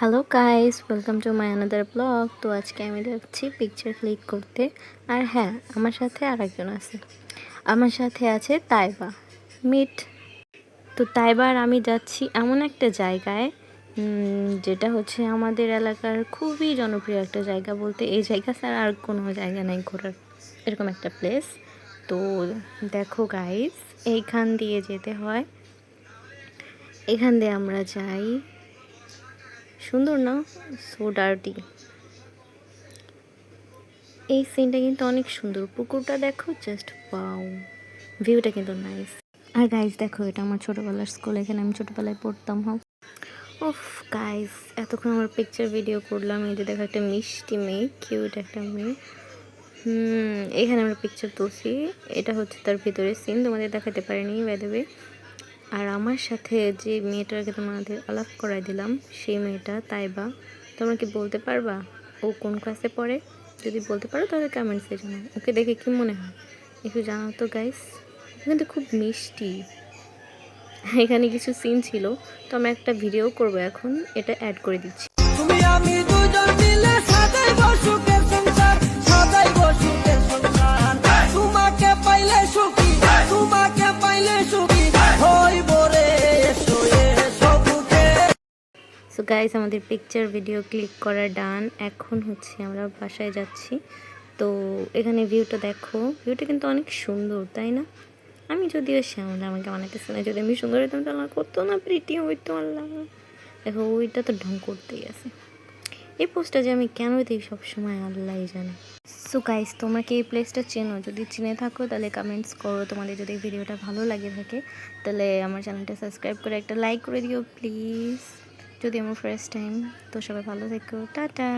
Hello guys welcome to my another blog তো আজকে আমি যাচ্ছি পিকচার ক্লিক করতে। আর হ্যাঁ আমার সাথে আরেকজন আছে। আমার সাথে আছে তাইবা। মিট তো তাইবার আমি যাচ্ছি এমন একটা জায়গায় যেটা হচ্ছে আমাদের এলাকার খুবই জনপ্রিয় একটা জায়গা বলতে, এই জায়গা ছাড়া আর কোনো জায়গা নেই ঘোরার। এরকম একটা প্লেস তো দেখো গাইস এইখান দিয়ে যেতে হয়। এখান দিয়ে আমরা যাই। সুন্দর না? সো ডার্টি এই সিনটা কিন্তু অনেক সুন্দর। পুকুরটা দেখো জাস্ট পাও ভিউটা কিন্তু নাইস আর গাইস দেখো এটা আমার ছোটোবেলার স্কুল এখানে আমি ছোটোবেলায় পড়তাম হোক ওফ গাইস এতক্ষণ আমার পিকচার ভিডিও করলাম এই যে দেখো একটা মিষ্টি মেয়ে কিউট একটা মেয়ে। হুম এখানে আমরা পিকচার তুলছি। এটা হচ্ছে তার ভিতরে সিন তোমাদের দেখাতে পারিনি বেদবে আর আমার সাথে যে মেয়েটাকে তোমাদের আলাপ করাই দিলাম, সেই মেয়েটা তাইবা, তোমরা কি বলতে পারবা? ও কোন ক্লাসে পড়ে? যদি বলতে পারো তাহলে কমেন্টসে জানাও ওকে দেখে কি মনে হয়? একটু জানাও তো গাইস কিন্তু খুব মিষ্টি। এখানে কিছু সিন ছিল, তো আমি একটা ভিডিও করব এখন। এটা অ্যাড করে দিচ্ছি। সো গাইস আমাদের পিকচার ভিডিও ক্লিক করা ডান এখন হচ্ছে আমরা বাসায় যাচ্ছি। তো, এখানে ভিউটা দেখো। ভিউটা কিন্তু অনেক সুন্দর, তাই না? আমি যদিও শ্যামলা, আমাকে বানাইতেছে না। যদি আমি সুন্দর হইতাম, তাহলে কত না প্রিটি হইতো, আল্লাহ। দেখো, ওইটা তো ঢং করতেই আছে। এই পোস্টটা যে আমি কেন দিই সবসময় আল্লাহই জানে। সো গাইস তোমরা কি এই প্লেসটা চেনো? যদি চিনে থাকো, তাহলে কমেন্টস করো। তোমাদের যদি ভিডিওটা ভালো লাগে থাকে, তাহলে আমার চ্যানেলটা সাবস্ক্রাইব করে একটা লাইক করে দিও প্লিজ যদি আমার ফার্স্ট টাইম তো সবাই ভালো থেকো। টাটা!